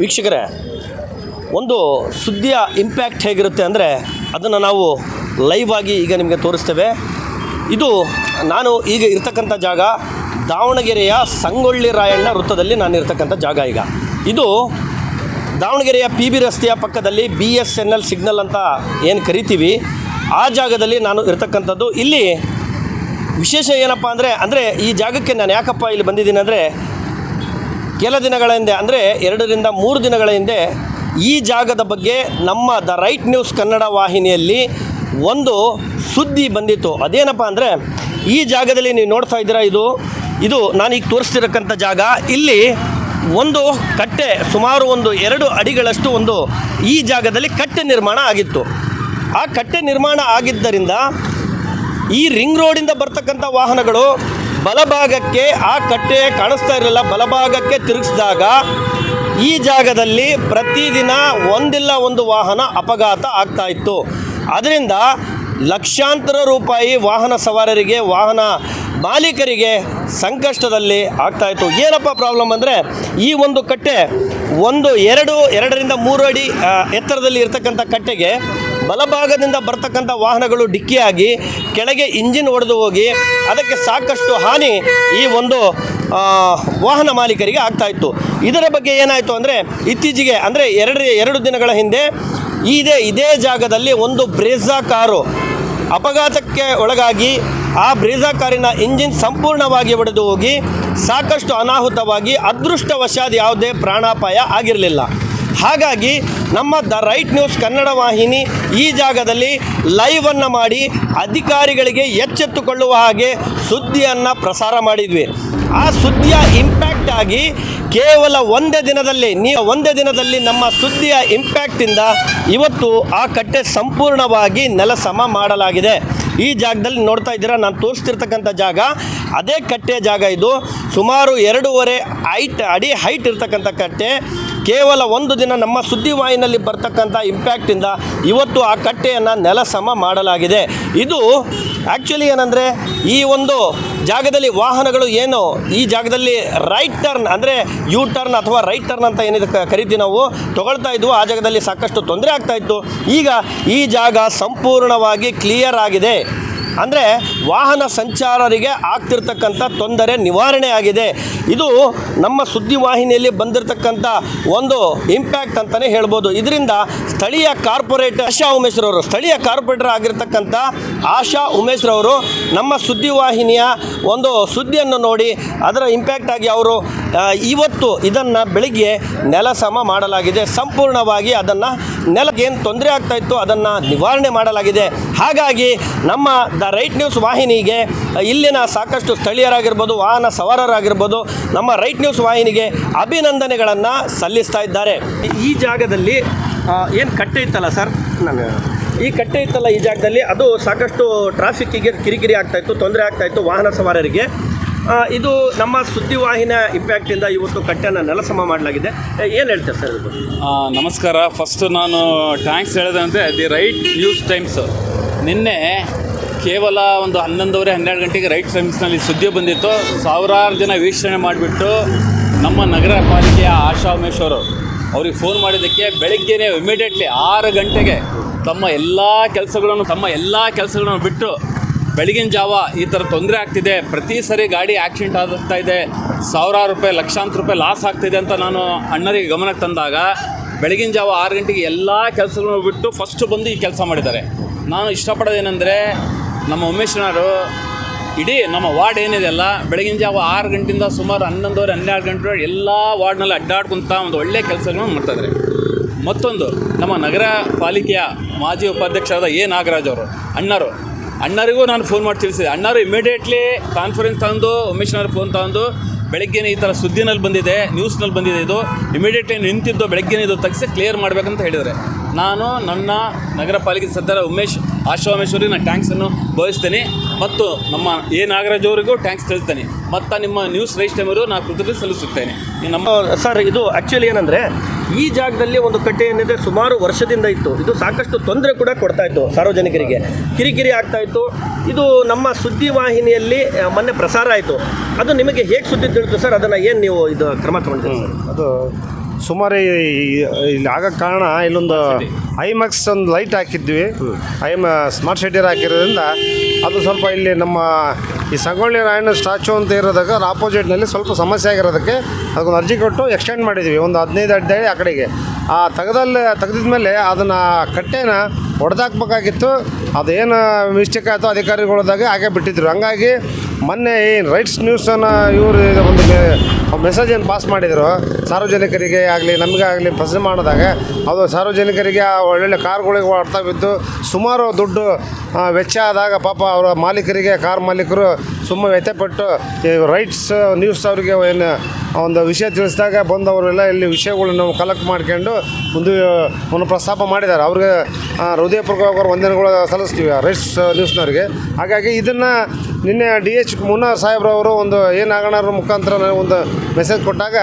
ವೀಕ್ಷಕರೇ, ಒಂದು ಸುದ್ದಿಯ ಇಂಪ್ಯಾಕ್ಟ್ ಹೇಗಿರುತ್ತೆ ಅಂದರೆ ಅದನ್ನು ನಾವು ಲೈವ್ ಆಗಿ ಈಗ ನಿಮಗೆ ತೋರಿಸ್ತೇವೆ. ಇದು ನಾನು ಈಗ ಇರ್ತಕ್ಕಂಥ ಜಾಗ ದಾವಣಗೆರೆಯ ಸಂಗೊಳ್ಳಿ ರಾಯಣ್ಣ ವೃತ್ತದಲ್ಲಿ ನಾನು ಇರ್ತಕ್ಕಂಥ ಜಾಗ ಈಗ. ಇದು ದಾವಣಗೆರೆಯ ಪಿ ಬಿ ರಸ್ತೆಯ ಪಕ್ಕದಲ್ಲಿ B S N L signal ಅಂತ ಏನು ಕರಿತೀವಿ, ಆ ಜಾಗದಲ್ಲಿ ನಾನು ಇರ್ತಕ್ಕಂಥದ್ದು. ಇಲ್ಲಿ ವಿಶೇಷ ಏನಪ್ಪ ಅಂದರೆ ಅಂದರೆ ಈ ಜಾಗಕ್ಕೆ ನಾನು ಯಾಕಪ್ಪ ಇಲ್ಲಿ ಬಂದಿದ್ದೀನಿ ಅಂದರೆ ಕೆಲ ದಿನಗಳ ಹಿಂದೆ, ಅಂದರೆ ಎರಡರಿಂದ ಮೂರು ದಿನಗಳ ಹಿಂದೆ ಈ ಜಾಗದ ಬಗ್ಗೆ ನಮ್ಮ ದ ರೈಟ್ ನ್ಯೂಸ್ ಕನ್ನಡ ವಾಹಿನಿಯಲ್ಲಿ ಒಂದು ಸುದ್ದಿ ಬಂದಿತ್ತು. ಅದೇನಪ್ಪ ಅಂದರೆ, ಈ ಜಾಗದಲ್ಲಿ ನೀವು ನೋಡ್ತಾ ಇದ್ದೀರಾ ಇದು ಇದು ನಾನೀಗ ತೋರಿಸ್ತಿರಕ್ಕಂಥ ಜಾಗ. ಇಲ್ಲಿ ಒಂದು ಕಟ್ಟೆ, ಸುಮಾರು ಒಂದು ಎರಡು ಅಡಿಗಳಷ್ಟು ಒಂದು ಈ ಜಾಗದಲ್ಲಿ ಕಟ್ಟೆ ನಿರ್ಮಾಣ ಆಗಿತ್ತು. ಆ ಕಟ್ಟೆ ನಿರ್ಮಾಣ ಆಗಿದ್ದರಿಂದ ಈ ರಿಂಗ್ ರೋಡಿಂದ ಬರ್ತಕ್ಕಂಥ ವಾಹನಗಳು ಬಲಭಾಗಕ್ಕೆ ಆ ಕಟ್ಟೆ ಕಾಣಿಸ್ತಾ ಇರಲಿಲ್ಲ. ಬಲಭಾಗಕ್ಕೆ ತಿರುಗಿಸಿದಾಗ ಈ ಜಾಗದಲ್ಲಿ ಪ್ರತಿದಿನ ಒಂದಿಲ್ಲ ಒಂದು ವಾಹನ ಅಪಘಾತ ಆಗ್ತಾ ಇತ್ತು. ಅದರಿಂದ ಲಕ್ಷಾಂತರ ರೂಪಾಯಿ ವಾಹನ ಸವಾರರಿಗೆ, ವಾಹನ ಮಾಲೀಕರಿಗೆ ಸಂಕಷ್ಟದಲ್ಲಿ ಆಗ್ತಾ ಇತ್ತು. ಏನಪ್ಪ ಪ್ರಾಬ್ಲಮ್ ಅಂದರೆ ಈ ಒಂದು ಕಟ್ಟೆ ಒಂದು ಎರಡು, ಎರಡರಿಂದ ಮೂರು ಅಡಿ ಎತ್ತರದಲ್ಲಿ ಇರ್ತಕ್ಕಂಥ ಕಟ್ಟೆಗೆ ಬಲಭಾಗದಿಂದ ಬರ್ತಕ್ಕಂಥ ವಾಹನಗಳು ಡಿಕ್ಕಿಯಾಗಿ ಕೆಳಗೆ ಇಂಜಿನ್ ಒಡೆದು ಹೋಗಿ ಅದಕ್ಕೆ ಸಾಕಷ್ಟು ಹಾನಿ ಈ ಒಂದು ವಾಹನ ಮಾಲೀಕರಿಗೆ ಆಗ್ತಾ ಇತ್ತು. ಇದರ ಬಗ್ಗೆ ಏನಾಯಿತು ಅಂದರೆ ಇತ್ತೀಚೆಗೆ ಅಂದರೆ ಎರಡು ಎರಡು ದಿನಗಳ ಹಿಂದೆ ಇದೇ ಇದೇ ಜಾಗದಲ್ಲಿ ಒಂದು ಬ್ರೇಜಾ ಕಾರು ಅಪಘಾತಕ್ಕೆ ಒಳಗಾಗಿ ಆ ಬ್ರೇಜಾ ಕಾರಿನ ಇಂಜಿನ್ ಸಂಪೂರ್ಣವಾಗಿ ಒಡೆದು ಹೋಗಿ ಸಾಕಷ್ಟು ಅನಾಹುತವಾಗಿ ಅದೃಷ್ಟವಶಾತ್ ಯಾವುದೇ ಪ್ರಾಣಾಪಾಯ ಆಗಿರಲಿಲ್ಲ. ಹಾಗಾಗಿ ನಮ್ಮ ದ ರೈಟ್ ನ್ಯೂಸ್ ಕನ್ನಡ ವಾಹಿನಿ ಈ ಜಾಗದಲ್ಲಿ ಲೈವನ್ನು ಮಾಡಿ ಅಧಿಕಾರಿಗಳಿಗೆ ಎಚ್ಚೆತ್ತುಕೊಳ್ಳುವ ಹಾಗೆ ಸುದ್ದಿಯನ್ನು ಪ್ರಸಾರ ಮಾಡಿದ್ವಿ. ಆ ಸುದ್ದಿಯ ಇಂಪ್ಯಾಕ್ಟ್ ಆಗಿ ಕೇವಲ ಒಂದೇ ದಿನದಲ್ಲಿ ನೀವು ಒಂದೇ ದಿನದಲ್ಲಿ ನಮ್ಮ ಸುದ್ದಿಯ ಇಂಪ್ಯಾಕ್ಟಿಂದ ಇವತ್ತು ಆ ಕಟ್ಟೆ ಸಂಪೂರ್ಣವಾಗಿ ನೆಲಸಮ ಮಾಡಲಾಗಿದೆ. ಈ ಜಾಗದಲ್ಲಿ ನೋಡ್ತಾ ಇದ್ದೀರಾ, ನಾನು ತೋರಿಸ್ತಿರ್ತಕ್ಕಂಥ ಜಾಗ, ಅದೇ ಕಟ್ಟೆ ಜಾಗ ಇದು. ಸುಮಾರು ಎರಡೂವರೆ ಹೈಟ್ ಅಡಿ ಹೈಟ್ ಇರ್ತಕ್ಕಂಥ ಕಟ್ಟೆ. ಕೇವಲ ಒಂದು ದಿನ ನಮ್ಮ ಸುದ್ದಿವಾಹಿನಲ್ಲಿ ಬರ್ತಕ್ಕಂಥ ಇಂಪ್ಯಾಕ್ಟಿಂದ ಇವತ್ತು ಆ ಕಟ್ಟೆಯನ್ನು ನೆಲಸಮ ಮಾಡಲಾಗಿದೆ. ಇದು ಆ್ಯಕ್ಚುಲಿ ಏನಂದರೆ ಈ ಒಂದು ಜಾಗದಲ್ಲಿ ವಾಹನಗಳು ಏನು ಈ ಜಾಗದಲ್ಲಿ ರೈಟ್ ಟರ್ನ್ ಅಂದರೆ ಯು ಟರ್ನ್ ಅಥವಾ ರೈಟ್ ಟರ್ನ್ ಅಂತ ಏನಿದೆ ಕರಿತೀವಿ ನಾವು ತಗೊಳ್ತಾ ಇದ್ವು. ಆ ಜಾಗದಲ್ಲಿ ಸಾಕಷ್ಟು ತೊಂದರೆ ಆಗ್ತಾ ಇತ್ತು. ಈಗ ಈ ಜಾಗ ಸಂಪೂರ್ಣವಾಗಿ ಕ್ಲಿಯರ್ ಆಗಿದೆ. ಅಂದರೆ ವಾಹನ ಸಂಚಾರರಿಗೆ ಆಗ್ತಿರ್ತಕ್ಕಂಥ ತೊಂದರೆ ನಿವಾರಣೆ ಆಗಿದೆ. ಇದು ನಮ್ಮ ಸುದ್ದಿವಾಹಿನಿಯಲ್ಲಿ ಬಂದಿರತಕ್ಕಂಥ ಒಂದು ಇಂಪ್ಯಾಕ್ಟ್ ಅಂತಲೇ ಹೇಳ್ಬೋದು. ಇದರಿಂದ ಸ್ಥಳೀಯ ಕಾರ್ಪೊರೇಟ್ ಆಶಾ ಉಮೇಶ್ರವರು, ಸ್ಥಳೀಯ ಕಾರ್ಪೊರೇಟರ್ ಆಗಿರ್ತಕ್ಕಂಥ ಆಶಾ ಉಮೇಶ್ರವರು ನಮ್ಮ ಸುದ್ದಿವಾಹಿನಿಯ ಒಂದು ಸುದ್ದಿಯನ್ನು ನೋಡಿ, ಅದರ ಇಂಪ್ಯಾಕ್ಟ್ ಆಗಿ ಅವರು ಇವತ್ತು ಇದನ್ನು ಬೆಳಿಗ್ಗೆ ನೆಲ ಸಮ ಮಾಡಲಾಗಿದೆ. ಸಂಪೂರ್ಣವಾಗಿ ಅದನ್ನು ನೆಲಕ್ಕೆ ಏನು ತೊಂದರೆ ಆಗ್ತಾ ಇತ್ತು ಅದನ್ನು ನಿವಾರಣೆ ಮಾಡಲಾಗಿದೆ. ಹಾಗಾಗಿ ನಮ್ಮ ದ ರೈಟ್ ನ್ಯೂಸ್ ವಾಹಿನಿಗೆ ಇಲ್ಲಿನ ಸಾಕಷ್ಟು ಸ್ಥಳೀಯರಾಗಿರ್ಬೋದು ವಾಹನ ಸವಾರರಾಗಿರ್ಬೋದು ನಮ್ಮ ರೈಟ್ ನ್ಯೂಸ್ ವಾಹಿನಿಗೆ ಅಭಿನಂದನೆಗಳನ್ನು ಸಲ್ಲಿಸ್ತಾ ಇದ್ದಾರೆ. ಈ ಜಾಗದಲ್ಲಿ ಏನು ಕಟ್ಟೆ ಇತ್ತಲ್ಲ ಸರ್? ನಾನು ಈ ಕಟ್ಟೆ ಇತ್ತಲ್ಲ ಈ ಜಾಗದಲ್ಲಿ ಅದು ಸಾಕಷ್ಟು ಟ್ರಾಫಿಕ್ಕಿಗೆ ಕಿರಿಕಿರಿ ಆಗ್ತಾಯಿತ್ತು ತೊಂದರೆ ಆಗ್ತಾಯಿತ್ತು ವಾಹನ ಸವಾರರಿಗೆ. ಇದು ನಮ್ಮ ಸುದ್ದಿವಾಹಿನ ಇಂಪ್ಯಾಕ್ಟಿಂದ ಇವತ್ತು ಕಟ್ಟೆಯನ್ನು ನೆಲಸಮ ಮಾಡಲಾಗಿದೆ. ಏನು ಹೇಳ್ತಾರೆ ಸರ್ ನಮಸ್ಕಾರ. ಫಸ್ಟ್ ನಾನು ಥ್ಯಾಂಕ್ಸ್ ಹೇಳಿದಂತೆ ದಿ ರೈಟ್ ನ್ಯೂಸ್ ಟೈಮ್ಸ್ ನಿನ್ನೆ ಕೇವಲ ಒಂದು ಹನ್ನೊಂದುವರೆ, ಹನ್ನೆರಡು ಗಂಟೆಗೆ ರೈಟ್ ಟೈಮ್ಸ್ನಲ್ಲಿ ಸುದ್ದಿ ಬಂದಿತ್ತು. ಸಾವಿರಾರು ಜನ ವೀಕ್ಷಣೆ ಮಾಡಿಬಿಟ್ಟು ನಮ್ಮ ನಗರ ಪಾಲಿಕೆಯ ಆಶಾ ಉಮೇಶ್ ಅವರು ಅವ್ರಿಗೆ ಫೋನ್ ಮಾಡಿದ್ದಕ್ಕೆ ಬೆಳಗ್ಗೆನೇ ಇಮಿಡಿಯೇಟ್ಲಿ ಆರು ಗಂಟೆಗೆ ತಮ್ಮ ಎಲ್ಲ ಕೆಲಸಗಳನ್ನು, ತಮ್ಮ ಎಲ್ಲ ಕೆಲಸಗಳನ್ನು ಬಿಟ್ಟು ಬೆಳಗಿನ ಜಾವ ಈ ಥರ ತೊಂದರೆ ಆಗ್ತಿದೆ. ಪ್ರತಿ ಸರಿ ಗಾಡಿ ಆಕ್ಸಿಡೆಂಟ್ ಆಗ್ತಾ ಇದೆ. ಸಾವಿರಾರು ರೂಪಾಯಿ, ಲಕ್ಷಾಂತರ ರೂಪಾಯಿ ಲಾಸ್ ಆಗ್ತಿದೆ ಅಂತ ನಾನು ಅಣ್ಣರಿಗೆ ಗಮನಕ್ಕೆ ತಂದಾಗ, ಬೆಳಗಿನ ಜಾವ ಆರು ಗಂಟೆಗೆ ಎಲ್ಲ ಕೆಲಸಗಳನ್ನು ಬಿಟ್ಟು ಫಸ್ಟ್ ಬಂದು ಈ ಕೆಲಸ ಮಾಡಿದ್ದಾರೆ. ನಾನು ಇಷ್ಟಪಡೋದೇನೆಂದರೆ, ನಮ್ಮ ಉಮೇಶ್ನವರು ಇಡೀ ನಮ್ಮ ವಾರ್ಡ್ ಏನಿದೆ ಅಲ್ಲ, ಬೆಳಗಿನ ಜಾವ ಆರು ಗಂಟೆಯಿಂದ ಸುಮಾರು ಹನ್ನೊಂದುವರೆ, ಹನ್ನೆರಡು ಗಂಟೆ ಎಲ್ಲ ವಾರ್ಡ್ನಲ್ಲಿ ಅಡ್ಡಾಡ್ಕೊಂತ ಒಂದು ಒಳ್ಳೆ ಕೆಲಸಗಳನ್ನು ಮಾಡ್ತಾಯಿದ್ದಾರೆ ಮತ್ತೊಂದು, ನಮ್ಮ ನಗರ ಪಾಲಿಕೆಯ ಮಾಜಿ ಉಪಾಧ್ಯಕ್ಷರಾದ ಎ ನಾಗರಾಜ್ ಅವರು, ಅಣ್ಣರು ಅಣ್ಣರಿಗೂ ನಾನು ಫೋನ್ ಮಾಡಿ ತಿಳಿಸಿದೆ. ಅಣ್ಣರು ಇಮಿಡಿಯೇಟ್ಲಿ ಕಾನ್ಫರೆನ್ಸ್ ತಗೊಂಡು ಉಮೇಶ್ನವ್ರ ಫೋನ್ ತಗೊಂಡು ಬೆಳಗ್ಗೆನೇ ಈ ಥರ ಸುದ್ದಿನಲ್ಲಿ ಬಂದಿದೆ ನ್ಯೂಸ್ನಲ್ಲಿ ಬಂದಿದೆ ಇದು. ಇಮಿಡಿಯೇಟ್ಲಿ ನಿಂತಿದ್ದು ಬೆಳಗ್ಗೆನೇ ಇದು ತಗ್ಸಿ ಕ್ಲಿಯರ್ ಮಾಡಬೇಕಂತ ಹೇಳಿದರೆ ನಾನು, ನನ್ನ ನಗರ ಪಾಲಿಕೆ ಸದಸ್ಯರ ಉಮೇಶ್ ಆಶಾ ನಾನು ಟ್ಯಾಂಕ್ಸನ್ನು ಭಾವಿಸ್ತೇನೆ ಮತ್ತು ನಮ್ಮ ಎ ನಾಗರಾಜ್ ಅವರಿಗೂ ಟ್ಯಾಂಕ್ಸ್ ತಿಳಿಸ್ತೇನೆ. ಮತ್ತು ನಿಮ್ಮ ನ್ಯೂಸ್ ರೈಸ್ ಟೈಮರು ನಾನು ಕೃತಜ್ಞತೆ ಸಲ್ಲಿಸುತ್ತೇನೆ. ನಮ್ಮ ಸರ್ ಇದು ಆ್ಯಕ್ಚುಲಿ ಏನಂದರೆ ಈ ಜಾಗದಲ್ಲಿ ಒಂದು ಕಟ್ಟೆ ಏನಿದೆ ಸುಮಾರು ವರ್ಷದಿಂದ ಇತ್ತು. ಇದು ಸಾಕಷ್ಟು ತೊಂದರೆ ಕೂಡ ಕೊಡ್ತಾ ಇತ್ತು ಸಾರ್ವಜನಿಕರಿಗೆ. ಕಿರಿಕಿರಿ ಆಗ್ತಾ ಇತ್ತು. ಇದು ನಮ್ಮ ಸುದ್ದಿ ವಾಹಿನಿಯಲ್ಲಿ ಮೊನ್ನೆ ಪ್ರಸಾರ ಆಯಿತು. ಅದು ನಿಮಗೆ ಹೇಗೆ ಸುದ್ದಿ ತಿಳಿತು ಸರ್? ಅದನ್ನು ಏನು ನೀವು ಇದು ಕ್ರಮ ತಗೊಂಡಿದ್ದೀರಿ ಸರ್? ಅದು ಸುಮಾರು ಇಲ್ಲಿ ಆಗಕ್ಕೆ ಕಾರಣ ಇಲ್ಲೊಂದು ಐಮ್ಯಾಕ್ಸ್ ಒಂದು ಲೈಟ್ ಹಾಕಿದ್ವಿ. ಐಮ ಸ್ಮಾರ್ಟ್ ಸಿಟಿಯರ್ ಹಾಕಿರೋದ್ರಿಂದ ಅದು ಸ್ವಲ್ಪ ಇಲ್ಲಿ ನಮ್ಮ ಈ ಸಂಗೊಳ್ಳಿ ರಾಯಣ್ಣ ಸ್ಟ್ಯಾಚು ಅಂತ ಇರೋದಾಗ ಅದ್ರ ಆಪೋಸಿಟ್ನಲ್ಲಿ ಸ್ವಲ್ಪ ಸಮಸ್ಯೆ ಆಗಿರೋದಕ್ಕೆ ಅದಕ್ಕೊಂದು ಅರ್ಜಿ ಕೊಟ್ಟು ಎಕ್ಸ್ಟೆಂಡ್ ಮಾಡಿದ್ವಿ. ಒಂದು ಹದಿನೈದು ಅಡ್ಡಿ ಆ ಕಡೆಗೆ. ಆ ತೆಗೆದಲ್ಲಿ ತೆಗೆದಿದ್ಮೇಲೆ ಅದನ್ನು ಕಟ್ಟೆನ ಹೊಡೆದಾಕ್ಬೇಕಾಗಿತ್ತು ಅದೇನು ಮಿಸ್ಟೇಕ್ ಆಯಿತು ಅಧಿಕಾರಿಗಳದಾಗ ಹಾಗೆ ಬಿಟ್ಟಿದ್ರು. ಹಂಗಾಗಿ ಮೊನ್ನೆ ಏನು ರೈಟ್ಸ್ ನ್ಯೂಸನ್ನು ಇವರು ಒಂದು ಮೆಸೇಜ್ ಏನು ಪಾಸ್ ಮಾಡಿದರು? ಸಾರ್ವಜನಿಕರಿಗೆ ಆಗಲಿ, ನಮಗೆ ಆಗಲಿ ಪ್ರಶ್ನೆ ಮಾಡಿದಾಗ, ಅದು ಸಾರ್ವಜನಿಕರಿಗೆ ಆ ಒಳ್ಳೊಳ್ಳೆ ಕಾರ್ಗಳಿಗೆ ಹೊಡ್ತಾ ಬಿದ್ದು ಸುಮಾರು ದುಡ್ಡು ವೆಚ್ಚ ಆದಾಗ ಪಾಪ ಅವರ ಮಾಲೀಕರಿಗೆ, ಕಾರ್ ಮಾಲೀಕರು ಸುಮ್ಮ ವ್ಯಥೆಪಟ್ಟು ಈ ರೈಟ್ಸ್ ನ್ಯೂಸ್ ಅವರಿಗೆ ಏನು ಒಂದು ವಿಷಯ ತಿಳಿಸಿದಾಗ ಬಂದವರೆಲ್ಲ ಇಲ್ಲಿ ವಿಷಯಗಳನ್ನು ಕಲೆಕ್ಟ್ ಮಾಡ್ಕೊಂಡು ಒಂದು ಒಂದು ಪ್ರಸ್ತಾಪ ಮಾಡಿದ್ದಾರೆ. ಅವ್ರಿಗೆ ಹೃದಯಪೂರ್ವಕವಾಗಿ ಹೃದಯಪೂರ್ವಕ ವಂದನೆಗಳು ಸಲ್ಲಿಸ್ತೀವಿ ರೈಟ್ಸ್ ನ್ಯೂಸ್ನವ್ರಿಗೆ ಹಾಗಾಗಿ ಇದನ್ನು ನಿನ್ನೆ ಡಿ ಎಚ್ ಮುನ್ನಾ ಸಾಹೇಬ್ರವರು ಒಂದು ಏನಾಗೋಣ ಮುಖಾಂತರ ನನಗೆ ಒಂದು ಮೆಸೇಜ್ ಕೊಟ್ಟಾಗ,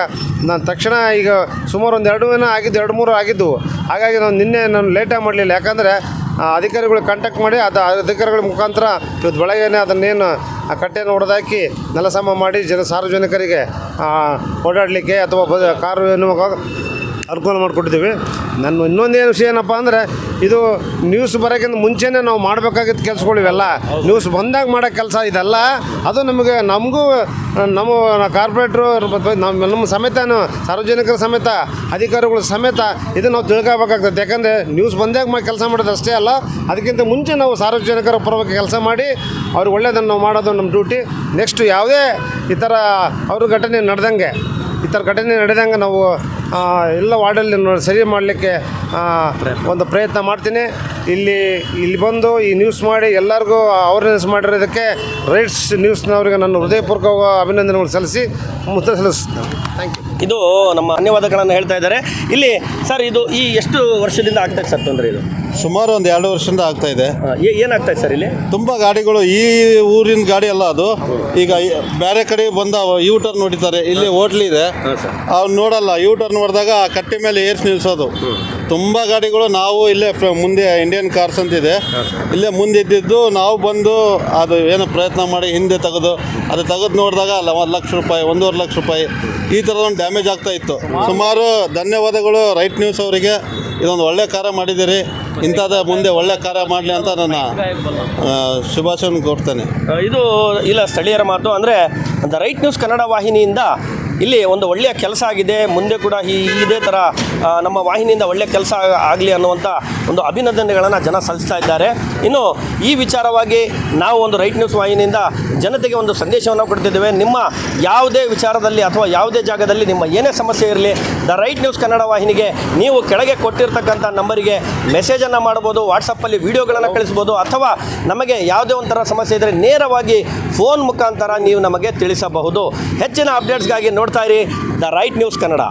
ನಾನು ತಕ್ಷಣ ಈಗ ಸುಮಾರು ಒಂದು ಎರಡು ದಿನ ಆಗಿದ್ದು, ಎರಡು ಮೂರು ಆಗಿದ್ದು. ಹಾಗಾಗಿ ನಾನು ನಿನ್ನೆ ನಾನು ಲೇಟಾಗಿ ಮಾಡಲಿಲ್ಲ. ಯಾಕಂದರೆ ಅಧಿಕಾರಿಗಳು ಕಾಂಟ್ಯಾಕ್ಟ್ ಮಾಡಿ, ಅದು ಅಧಿಕಾರಿಗಳ ಮುಖಾಂತರ ಇವತ್ತು ಬೆಳಗ್ಗೆನೇ ಅದನ್ನೇನು ಆ ಕಟ್ಟೆಯನ್ನು ಹೊಡೆದಾಕಿ ನೆಲಸಮ ಮಾಡಿ ಜನ ಸಾರ್ವಜನಿಕರಿಗೆ ಓಡಾಡಲಿಕ್ಕೆ ಅಥವಾ ಬ ಕಾರು ಎನ್ನುವಾಗ ಅನುಕೂಲ ಮಾಡಿಕೊಟ್ಟಿದ್ದೀವಿ. ನನ್ನ ಇನ್ನೊಂದೇನು ವಿಷಯ ಏನಪ್ಪ ಅಂದರೆ, ಇದು ನ್ಯೂಸ್ ಬರೋಕ್ಕಿಂತ ಮುಂಚೆನೇ ನಾವು ಮಾಡಬೇಕಾಗಿದ್ದ ಕೆಲಸಗಳು ಇವೆಲ್ಲ. ನ್ಯೂಸ್ ಬಂದಾಗ ಮಾಡೋ ಕೆಲಸ ಇದೆಲ್ಲ. ಅದು ನಮಗೆ, ನಮಗೂ, ನಮ್ಮ ಕಾರ್ಪೊರೇಟ್ರು, ನಮ್ಮ ನಮ್ಮ ಸಮೇತ ಸಾರ್ವಜನಿಕರ ಸಮೇತ, ಅಧಿಕಾರಿಗಳ ಸಮೇತ ಇದು ನಾವು ತಿಳ್ಕೊಬೇಕಾಗ್ತದೆ. ಯಾಕಂದರೆ ನ್ಯೂಸ್ ಬಂದಾಗ ಮಾಡಿ ಕೆಲಸ ಮಾಡೋದು ಅಷ್ಟೇ ಅಲ್ಲ, ಅದಕ್ಕಿಂತ ಮುಂಚೆ ನಾವು ಸಾರ್ವಜನಿಕರ ಪರವಾಗಿ ಕೆಲಸ ಮಾಡಿ ಅವ್ರಿಗೆ ಒಳ್ಳೆಯದನ್ನು ನಾವು ಮಾಡೋದು ನಮ್ಮ ಡ್ಯೂಟಿ ನೆಕ್ಸ್ಟ್ ಯಾವುದೇ ಈ ಥರ, ಅವ್ರ ಘಟನೆ ನಡೆದಂಗೆ, ಈ ಥರ ಘಟನೆ ನಡೆದಂಗೆ ನಾವು ಎಲ್ಲ ವಾರ್ಡಲ್ಲಿ ನೋಡಿ ಸರಿ ಮಾಡಲಿಕ್ಕೆ ಒಂದು ಪ್ರಯತ್ನ ಮಾಡ್ತೀನಿ. ಇಲ್ಲಿ ಇಲ್ಲಿ ಬಂದು ಈ ನ್ಯೂಸ್ ಮಾಡಿ ಎಲ್ಲರಿಗೂ ಅವೇರ್ನೆಸ್ ಮಾಡಿರೋದಕ್ಕೆ ರೈಟ್ಸ್ ನ್ಯೂಸ್ನವರಿಗೆ ನನ್ನ ಹೃದಯಪೂರ್ವಕ ಅಭಿನಂದನೆಗಳು ಸಲ್ಲಿಸಿ ಮುತ್ತ ಸಲ್ಲಿಸ್ತೇನೆ ಥ್ಯಾಂಕ್ ಯು ಇದು ನಮ್ಮ ಧನ್ಯವಾದಗಳನ್ನು ಹೇಳ್ತಾ ಇದ್ದಾರೆ. ಇಲ್ಲಿ ಸರ್ ಇದು ಈ ಎಷ್ಟು ವರ್ಷದಿಂದ ಆಗ್ತಾ ಇದೆ ಸರ್ ತೊಂದರೆ ಇದು? ಸುಮಾರು ಒಂದು ಎರಡು ವರ್ಷದಿಂದ ಆಗ್ತಾ ಇದೆ. ಏನಾಗ್ತಾ ಇದೆ ಸರ್ ಇಲ್ಲಿ? ತುಂಬ ಗಾಡಿಗಳು ಈ ಊರಿನ ಗಾಡಿ ಅಲ್ಲ ಅದು. ಈಗ ಬೇರೆ ಕಡೆ ಬಂದ ಯೂ ಟರ್ನ್ ಹೊಡಿತಾರೆ. ಇಲ್ಲಿ ಹೋಟ್ಲ್ ಇದೆ. ಅವ್ನು ನೋಡಲ್ಲ ಯೂ ಟರ್ನ್ ಹೊಡೆದಾಗ ಆ ಕಟ್ಟೆ ಮೇಲೆ ಏರ್ಸ್ ನಿಲ್ಸೋದು. ತುಂಬ ಗಾಡಿಗಳು ನಾವು ಇಲ್ಲೇ ಮುಂದೆ ಇಂಡಿಯನ್ ಕಾರ್ಸ್ ಅಂತಿದೆ. ಇಲ್ಲೇ ಮುಂದೆ ಇದ್ದಿದ್ದು ನಾವು ಬಂದು ಅದು ಏನು ಪ್ರಯತ್ನ ಮಾಡಿ ಹಿಂದೆ ತೆಗೆದು ಅದು ತೆಗೆದು ನೋಡಿದಾಗ ಅಲ್ಲ ಲಕ್ಷ ರೂಪಾಯಿ ಒಂದೂವರೆ ಲಕ್ಷ ರೂಪಾಯಿ ಈ ಥರದ ಒಂದು ಡ್ಯಾಮೇಜ್ ಆಗ್ತಾ ಇತ್ತು. ಸುಮಾರು ಧನ್ಯವಾದಗಳು ರೈಟ್ ನ್ಯೂಸ್ ಅವರಿಗೆ. ಇದೊಂದು ಒಳ್ಳೆ ಕಾರ್ಯ ಮಾಡಿದ್ದೀರಿ. ಇಂಥದ್ದೇ ಮುಂದೆ ಒಳ್ಳೆ ಕಾರ್ಯ ಮಾಡಲಿ ಅಂತ ನನ್ನ ಆ, ಶುಭಾಶಯವನ್ನು ಕೊಡ್ತೇನೆ ಇದು ಇಲ್ಲ ಸ್ಥಳೀಯರ ಮಾತು. ಅಂದರೆ ದ ರೈಟ್ ನ್ಯೂಸ್ ಕನ್ನಡ ವಾಹಿನಿಯಿಂದ ಇಲ್ಲಿ ಒಂದು ಒಳ್ಳೆಯ ಕೆಲಸ ಆಗಿದೆ. ಮುಂದೆ ಕೂಡ ಈ ಇದೇ ಥರ ನಮ್ಮ ವಾಹಿನಿಯಿಂದ ಒಳ್ಳೆಯ ಕೆಲಸ ಆಗಲಿ ಅನ್ನುವಂಥ ಒಂದು ಅಭಿನಂದನೆಗಳನ್ನು ಜನ ಸಲ್ಲಿಸ್ತಾ ಇದ್ದಾರೆ. ಇನ್ನು ಈ ವಿಚಾರವಾಗಿ ನಾವು ಒಂದು ರೈಟ್ ನ್ಯೂಸ್ ವಾಹಿನಿಯಿಂದ ಜನತೆಗೆ ಒಂದು ಸಂದೇಶವನ್ನು ಕೊಡ್ತಿದ್ದೇವೆ. ನಿಮ್ಮ ಯಾವುದೇ ವಿಚಾರದಲ್ಲಿ ಅಥವಾ ಯಾವುದೇ ಜಾಗದಲ್ಲಿ ನಿಮ್ಮ ಏನೇ ಸಮಸ್ಯೆ ಇರಲಿ, ದ ರೈಟ್ ನ್ಯೂಸ್ ಕನ್ನಡ ವಾಹಿನಿಗೆ ನೀವು ಕೆಳಗೆ ಕೊಟ್ಟಿರ್ತಕ್ಕಂಥ ನಂಬರಿಗೆ ಮೆಸೇಜನ್ನು ಮಾಡ್ಬೋದು, ವಾಟ್ಸಪ್ಪಲ್ಲಿ ವಿಡಿಯೋಗಳನ್ನು ಕಳಿಸ್ಬೋದು, ಅಥವಾ ನಮಗೆ ಯಾವುದೇ ಒಂಥರ ಸಮಸ್ಯೆ ಇದ್ದರೆ ನೇರವಾಗಿ ಫೋನ್ ಮುಖಾಂತರ ನೀವು ನಮಗೆ ತಿಳಿಸಬಹುದು. ಹೆಚ್ಚಿನ ಅಪ್ಡೇಟ್ಸ್ಗಾಗಿ ನೋಡ್ತಾ ಇರಿ. The right news Kannada.